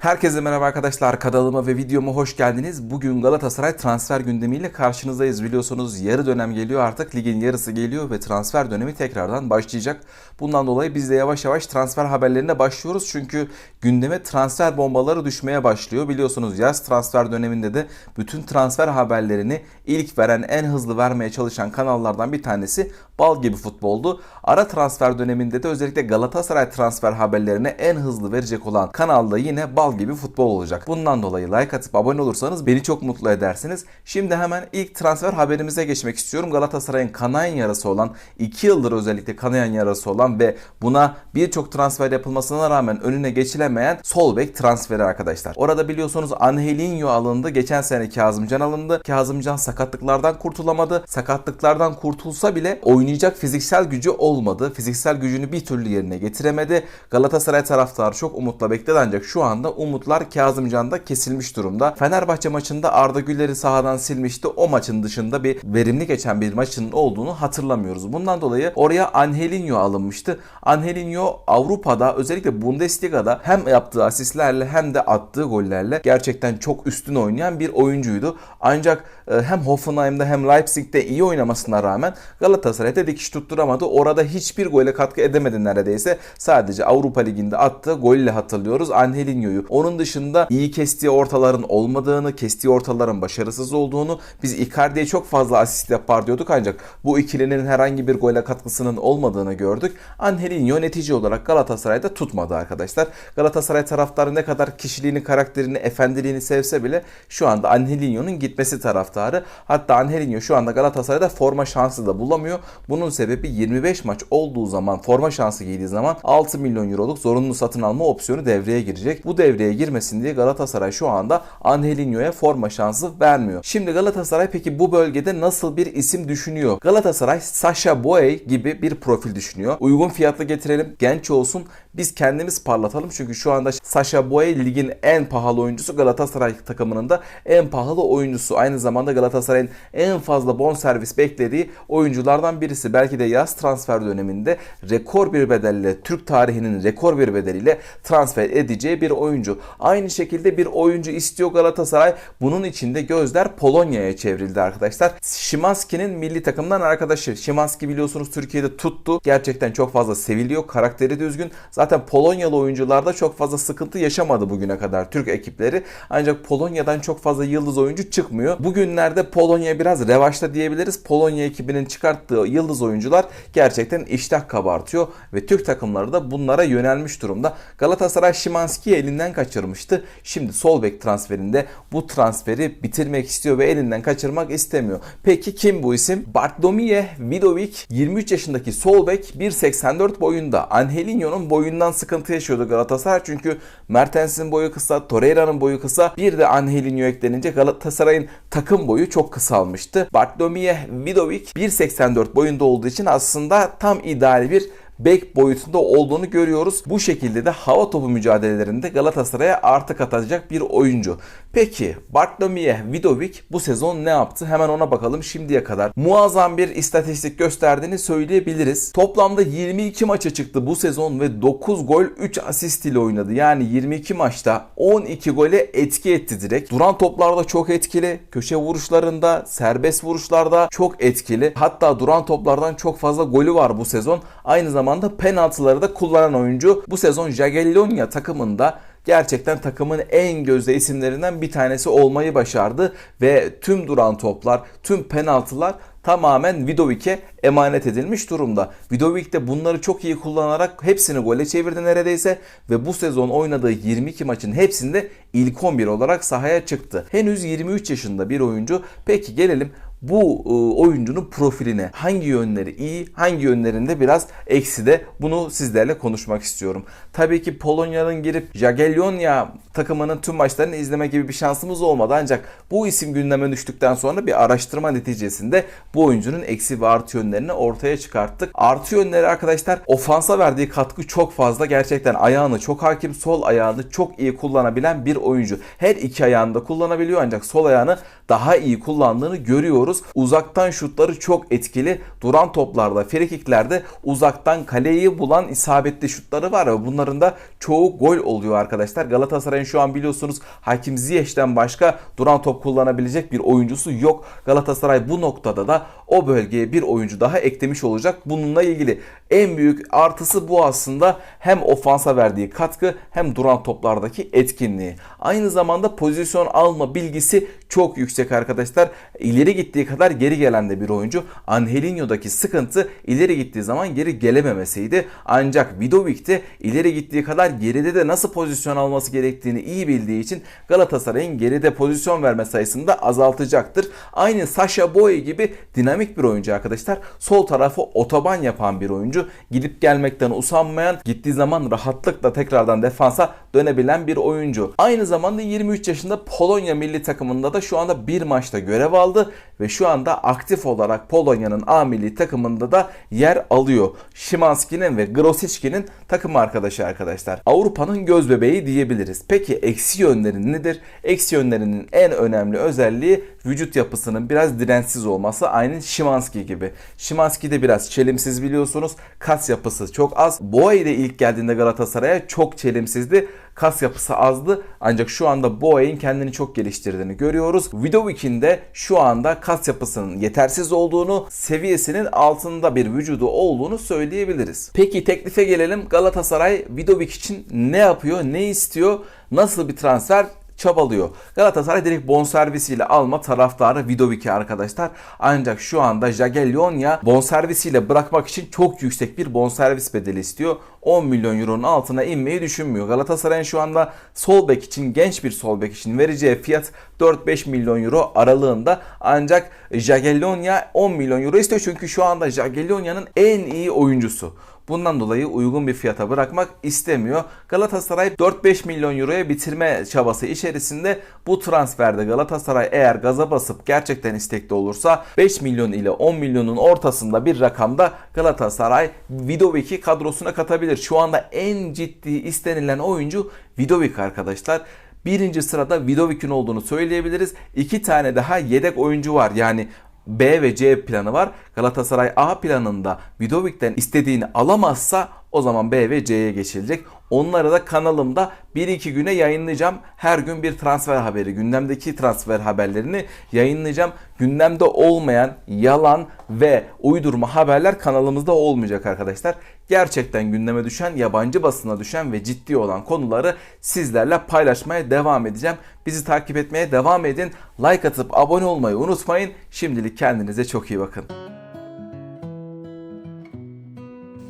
Herkese merhaba arkadaşlar kanalıma ve videoma hoş geldiniz. Bugün Galatasaray transfer gündemiyle karşınızdayız. Biliyorsunuz yarı dönem geliyor artık ligin yarısı geliyor ve transfer dönemi tekrardan başlayacak. Bundan dolayı biz de yavaş yavaş transfer haberlerine başlıyoruz. Çünkü gündeme transfer bombaları düşmeye başlıyor. Biliyorsunuz yaz transfer döneminde de bütün transfer haberlerini ilk veren en hızlı vermeye çalışan kanallardan bir tanesi Bal gibi futboldu. Ara transfer döneminde de özellikle Galatasaray transfer haberlerini en hızlı verecek olan kanalda yine Bal gibi futbol olacak. Bundan dolayı like atıp abone olursanız beni çok mutlu edersiniz. Şimdi hemen ilk transfer haberimize geçmek istiyorum. Galatasaray'ın kanayan yarası olan 2 yıldır özellikle kanayan yarası olan ve buna birçok transfer yapılmasına rağmen önüne geçilemeyen sol bek transferi arkadaşlar. Orada biliyorsunuz Angelinho alındı. Geçen sene Kazımcan alındı. Kazımcan sakatlıklardan kurtulamadı. Sakatlıklardan kurtulsa bile oynayacak fiziksel gücü olmadı. Fiziksel gücünü bir türlü yerine getiremedi. Galatasaray taraftarı çok umutla bekledi ancak şu anda umutlar Kazımcan'da kesilmiş durumda. Fenerbahçe maçında Arda Güler'i sahadan silmişti. O maçın dışında bir verimli geçen bir maçın olduğunu hatırlamıyoruz. Bundan dolayı oraya Angelinho alınmıştı. Angelinho Avrupa'da özellikle Bundesliga'da hem yaptığı asistlerle hem de attığı gollerle gerçekten çok üstün oynayan bir oyuncuydu. Ancak e, hem Hoffenheim'de hem Leipzig'te iyi oynamasına rağmen Galatasaray'da dikiş tutturamadı. Orada hiçbir gole katkı edemedi neredeyse. Sadece Avrupa Ligi'nde attığı golle hatırlıyoruz Angelinho'yu. Onun dışında iyi kestiği ortaların olmadığını, kestiği ortaların başarısız olduğunu, biz Icardi'ye çok fazla asist yapar diyorduk ancak bu ikilinin herhangi bir gole katkısının olmadığını gördük. Angelinho netice olarak Galatasaray'da tutmadı arkadaşlar. Galatasaray taraftarı ne kadar kişiliğini, karakterini, efendiliğini sevse bile şu anda Angelinho'nun gitmesi taraftarı. Hatta Angelinho şu anda Galatasaray'da forma şansı da bulamıyor. Bunun sebebi 25 maç olduğu zaman forma şansı giydiği zaman 6 milyon euroluk zorunlu satın alma opsiyonu devreye girecek. Bu devreye girmesin diye Galatasaray şu anda Angelinho'ya forma şansı vermiyor. Şimdi Galatasaray peki bu bölgede nasıl bir isim düşünüyor? Galatasaray Sasha Boey gibi bir profil düşünüyor. Uygun fiyatlı getirelim, genç olsun, biz kendimiz parlatalım. Çünkü şu anda Sasha Boey ligin en pahalı oyuncusu Galatasaray takımının da en pahalı oyuncusu. Aynı zamanda Galatasaray'ın en fazla bonservis beklediği oyunculardan birisi. Belki de yaz transfer döneminde rekor bir bedelle, Türk tarihinin rekor bir bedeliyle transfer edeceği bir oyuncu. Aynı şekilde bir oyuncu istiyor Galatasaray. Bunun için de gözler Polonya'ya çevrildi arkadaşlar. Şimanski'nin milli takımdan arkadaşı. Şimanski biliyorsunuz Türkiye'de tuttu. Gerçekten çok fazla seviliyor. Karakteri düzgün. Zaten Polonyalı oyuncularda çok fazla sıkıntı yaşamadı bugüne kadar Türk ekipleri. Ancak Polonya'dan çok fazla yıldız oyuncu çıkmıyor. Bugünlerde Polonya biraz revaçta diyebiliriz. Polonya ekibinin çıkarttığı yıldız oyuncular gerçekten iştah kabartıyor ve Türk takımları da bunlara yönelmiş durumda. Galatasaray Şimanski'yi elinden kaçırmıştı. Şimdi sol bek transferinde bu transferi bitirmek istiyor ve elinden kaçırmak istemiyor. Peki kim bu isim? Bartlomiye Vidovic 23 yaşındaki sol bek 1.84 boyunda. Angelinho'nun boyundan sıkıntı yaşıyordu Galatasaray çünkü Mertens'in boyu kısa, Torreira'nın boyu kısa. Bir de Angelinho eklenince Galatasaray'ın takım boyu çok kısalmıştı. Bartlomiye Vidovic 1.84 boyunda olduğu için aslında tam ideal bir bek boyutunda olduğunu görüyoruz. Bu şekilde de hava topu mücadelelerinde Galatasaray'a artı katacak bir oyuncu. Peki Bartlomiye Vidovic bu sezon ne yaptı? Hemen ona bakalım şimdiye kadar. Muazzam bir istatistik gösterdiğini söyleyebiliriz. Toplamda 22 maça çıktı bu sezon ve 9 gol 3 asist ile oynadı. Yani 22 maçta 12 gole etki etti direkt. Duran toplarda çok etkili. Köşe vuruşlarında, serbest vuruşlarda çok etkili. Hatta duran toplardan çok fazla golü var bu sezon. Aynı zamanda zamanda penaltıları da kullanan oyuncu. Bu sezon Jagiellonia takımında gerçekten takımın en gözde isimlerinden bir tanesi olmayı başardı ve tüm duran toplar, tüm penaltılar tamamen Vidovic'e emanet edilmiş durumda. Vidovic de bunları çok iyi kullanarak hepsini gole çevirdi neredeyse ve bu sezon oynadığı 22 maçın hepsinde ilk 11 olarak sahaya çıktı. Henüz 23 yaşında bir oyuncu. Peki gelelim bu e, oyuncunun profiline hangi yönleri iyi, hangi yönlerinde biraz eksi de bunu sizlerle konuşmak istiyorum. Tabii ki Polonya'nın girip Jagiellonia takımının tüm maçlarını izleme gibi bir şansımız olmadı ancak bu isim gündeme düştükten sonra bir araştırma neticesinde bu oyuncunun eksi ve artı yönlerini ortaya çıkarttık. Artı yönleri arkadaşlar ofansa verdiği katkı çok fazla. Gerçekten ayağını çok hakim, sol ayağını çok iyi kullanabilen bir oyuncu. Her iki ayağını da kullanabiliyor ancak sol ayağını daha iyi kullandığını görüyoruz. Uzaktan şutları çok etkili. Duran toplarda, frikiklerde uzaktan kaleyi bulan isabetli şutları var ve bunların da çoğu gol oluyor arkadaşlar. Galatasaray Galatasaray'ın şu an biliyorsunuz Hakim Ziyech'ten başka duran top kullanabilecek bir oyuncusu yok. Galatasaray bu noktada da o bölgeye bir oyuncu daha eklemiş olacak. Bununla ilgili en büyük artısı bu aslında hem ofansa verdiği katkı hem duran toplardaki etkinliği. Aynı zamanda pozisyon alma bilgisi çok yüksek arkadaşlar. İleri gittiği kadar geri gelen de bir oyuncu. Angelinho'daki sıkıntı ileri gittiği zaman geri gelememesiydi. Ancak Vidovic de ileri gittiği kadar geride de nasıl pozisyon alması gerektiğini iyi bildiği için Galatasaray'ın geride pozisyon verme sayısını da azaltacaktır. Aynı Sasha Boy gibi dinamik bir oyuncu arkadaşlar. Sol tarafı otoban yapan bir oyuncu. Gidip gelmekten usanmayan, gittiği zaman rahatlıkla tekrardan defansa dönebilen bir oyuncu. Aynı zamanda 23 yaşında Polonya milli takımında da şu anda bir maçta görev aldı ve şu anda aktif olarak Polonya'nın A milli takımında da yer alıyor. Szymanski'nin ve Grosicki'nin takım arkadaşı arkadaşlar. Avrupa'nın göz bebeği diyebiliriz. Peki eksi yönleri nedir? Eksi yönlerinin en önemli özelliği vücut yapısının biraz dirençsiz olması. Aynı Szymanski gibi. Szymanski de biraz çelimsiz biliyorsunuz. Kas yapısı çok az. Boye de ilk geldiğinde Galatasaray'a çok çelimsizdi kas yapısı azdı. Ancak şu anda Boey'in kendini çok geliştirdiğini görüyoruz. Vidovic'in de şu anda kas yapısının yetersiz olduğunu, seviyesinin altında bir vücudu olduğunu söyleyebiliriz. Peki teklife gelelim. Galatasaray Vidovic için ne yapıyor, ne istiyor, nasıl bir transfer çabalıyor. Galatasaray direkt bonservisiyle alma taraftarı Vidovic'i arkadaşlar. Ancak şu anda Jagiellonia bonservisiyle bırakmak için çok yüksek bir bonservis bedeli istiyor. 10 milyon euronun altına inmeyi düşünmüyor. Galatasaray'ın şu anda sol bek için genç bir sol bek için vereceği fiyat 4-5 milyon euro aralığında. Ancak Jagiellonia 10 milyon euro istiyor çünkü şu anda Jagiellonia'nın en iyi oyuncusu. Bundan dolayı uygun bir fiyata bırakmak istemiyor. Galatasaray 4-5 milyon euroya bitirme çabası içerisinde bu transferde Galatasaray eğer gaza basıp gerçekten istekli olursa 5 milyon ile 10 milyonun ortasında bir rakamda Galatasaray Vidovic'i kadrosuna katabilir. Şu anda en ciddi istenilen oyuncu Vidovic arkadaşlar. Birinci sırada Vidovic'in olduğunu söyleyebiliriz. İki tane daha yedek oyuncu var. Yani B ve C planı var. Galatasaray A planında Vidovic'ten istediğini alamazsa o zaman B ve C'ye geçilecek. Onları da kanalımda 1-2 güne yayınlayacağım. Her gün bir transfer haberi, gündemdeki transfer haberlerini yayınlayacağım. Gündemde olmayan yalan ve uydurma haberler kanalımızda olmayacak arkadaşlar. Gerçekten gündeme düşen, yabancı basına düşen ve ciddi olan konuları sizlerle paylaşmaya devam edeceğim. Bizi takip etmeye devam edin. Like atıp abone olmayı unutmayın. Şimdilik kendinize çok iyi bakın.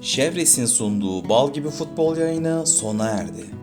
Chevres'in sunduğu Bal Gibi Futbol yayını sona erdi.